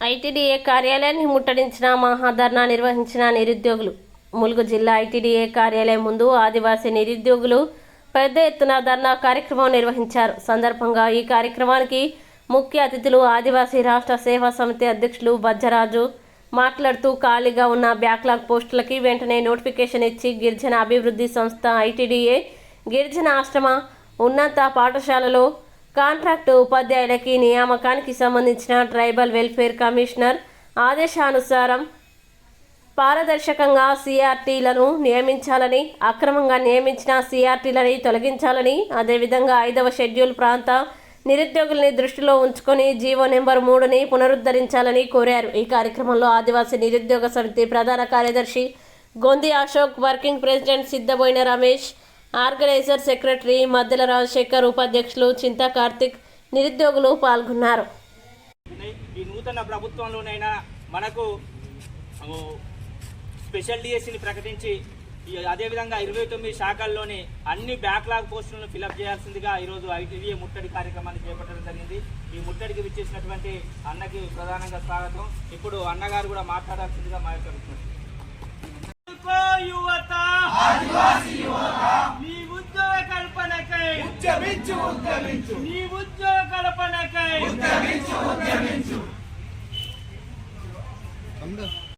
ITDA కార్యాలయాన్ని ముట్టడించిన మహాధర్నా నిర్వహించిన నిరుద్యోగులు. ములుగు జిల్లా ఐటీడీఏ కార్యాలయం ముందు ఆదివాసీ నిరుద్యోగులు పెద్ద ఎత్తున ధర్నా కార్యక్రమం నిర్వహించారు. సందర్భంగా ఈ కార్యక్రమానికి ముఖ్య అతిథులు ఆదివాసీ రాష్ట్ర సేవా సమితి అధ్యక్షులు బజ్జరాజు మాట్లాడుతూ ఖాళీగా ఉన్న బ్యాక్లాగ్ పోస్టులకి వెంటనే నోటిఫికేషన్ ఇచ్చి గిరిజన అభివృద్ధి సంస్థ ఐటీడీఏ గిరిజన ఆశ్రమ ఉన్నత పాఠశాలలో కాంట్రాక్టు ఉపాధ్యాయులకి నియామకానికి సంబంధించిన ట్రైబల్ వెల్ఫేర్ కమిషనర్ ఆదేశానుసారం పారదర్శకంగా సిఆర్టీలను నియమించాలని అక్రమంగా నియమించిన సిఆర్టీలని తొలగించాలని అదేవిధంగా ఐదవ షెడ్యూల్ ప్రాంత నిరుద్యోగుల్ని దృష్టిలో ఉంచుకొని జీవో నెంబర్ మూడుని పునరుద్ధరించాలని కోరారు. ఈ కార్యక్రమంలో ఆదివాసీ నిరుద్యోగ సమితి ప్రధాన కార్యదర్శి Gondi Ashok working president Siddhaboina Ramesh organiser secretary Maddela Rajasekhar ఉపాధ్యక్షులు చింతా కార్తిక్ నిరుద్యోగులు పాల్గొన్నారు. ఈ నూతన ప్రభుత్వంలోనైనా మనకు స్పెషల్ డిఎస్సిని ప్రకటించి అదేవిధంగా ఇరవై తొమ్మిది శాఖల్లోని అన్ని బ్యాక్లాగ్ పోస్టులను ఫిలప్ చేయాల్సిందిగా ఈరోజు ఐటీవీ ముట్టడి కార్యక్రమాన్ని చేపట్టడం జరిగింది. ఈ ముట్టడికి విచ్చేసినటువంటి అన్నకి ప్రధానంగా స్వాగతం. ఇప్పుడు అన్నగారు కూడా మాట్లాడాల్సిందిగా మా యొక్క విజ్ఞప్తి. తెలుకో యువత నీ ఉద్యోగ కల్పనకై నీ ఉద్యోగ కల్పనకై